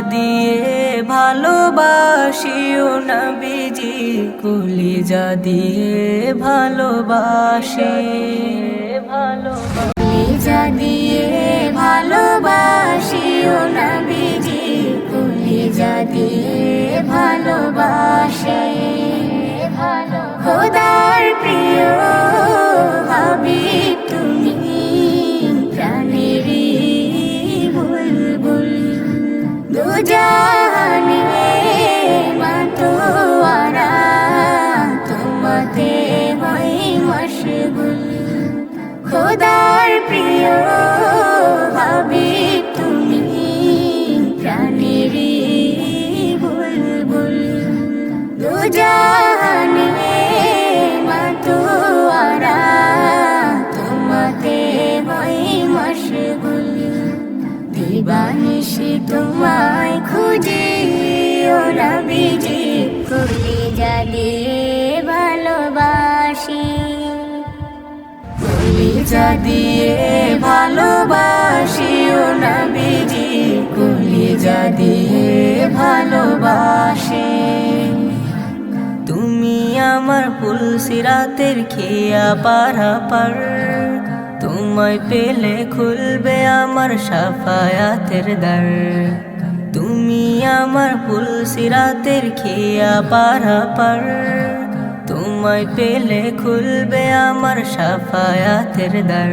দিয়ে ভালোবাসিও নবীজি যা দিয়ে ভালোবাসে। ভালোবাসে যা দিয়ে ভালোবাসিও দুজাহানে মাতোয়ারা হই মশগুল। খোদার দিবানিশি তোমায় খুঁজি, ও নবীজি কলি জালিয়ে ভালোবাসি। কলিজা দিয়ে ভালোবাসি, ও নবীজি কলিজা দিয়ে ভালোবাসে। তুমি আমার ফুল সিরাতের খেয়া পারা পার তোমায় পেলে খুলবে আমার সাফায়াতের দ্বার। তুমি আমার ফুল সিরাতের খেয়া পারা পার তোমায় পেলে খুলবে আমার সাফায়াতের দ্বার।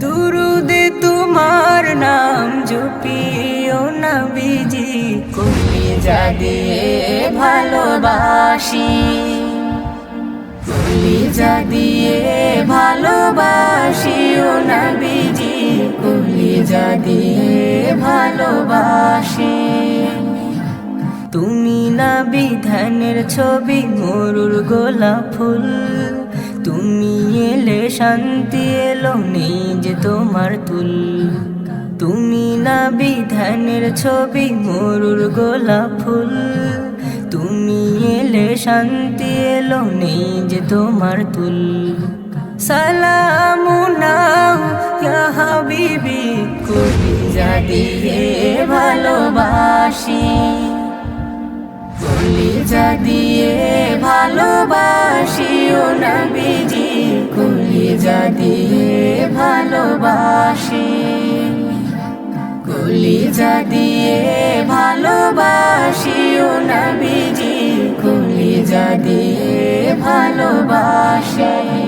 দুরুদে তোমার নাম জপিও নবীজি কলিজা দিয়ে ভালোবাসি। কলিজা দিয়ে ভালোবাসি। দিয়ে ভালোবাসি। তুমি না বিধানের ছবি, মরুর গোলাপ ফুল। তুমি এলে শান্তি এলো নেই যে তোমার তুল। তুমি না বিধানের ছবি, মরুর গোলাপ ফুল। তুমি এলে শান্তি এলো নেই যে তোমার তুল। সালামু ইয়া হাবিবি কলিজা দিয়ে ভালোবাসি। কলিজা দিয়ে ভালোবাসি ও নবীজি। কলিজা দিয়ে ভালোবাসি। কলিজা দিয়ে ভালোবাসি ও নবীজি। কলিজা দিয়ে ভালোবাসি।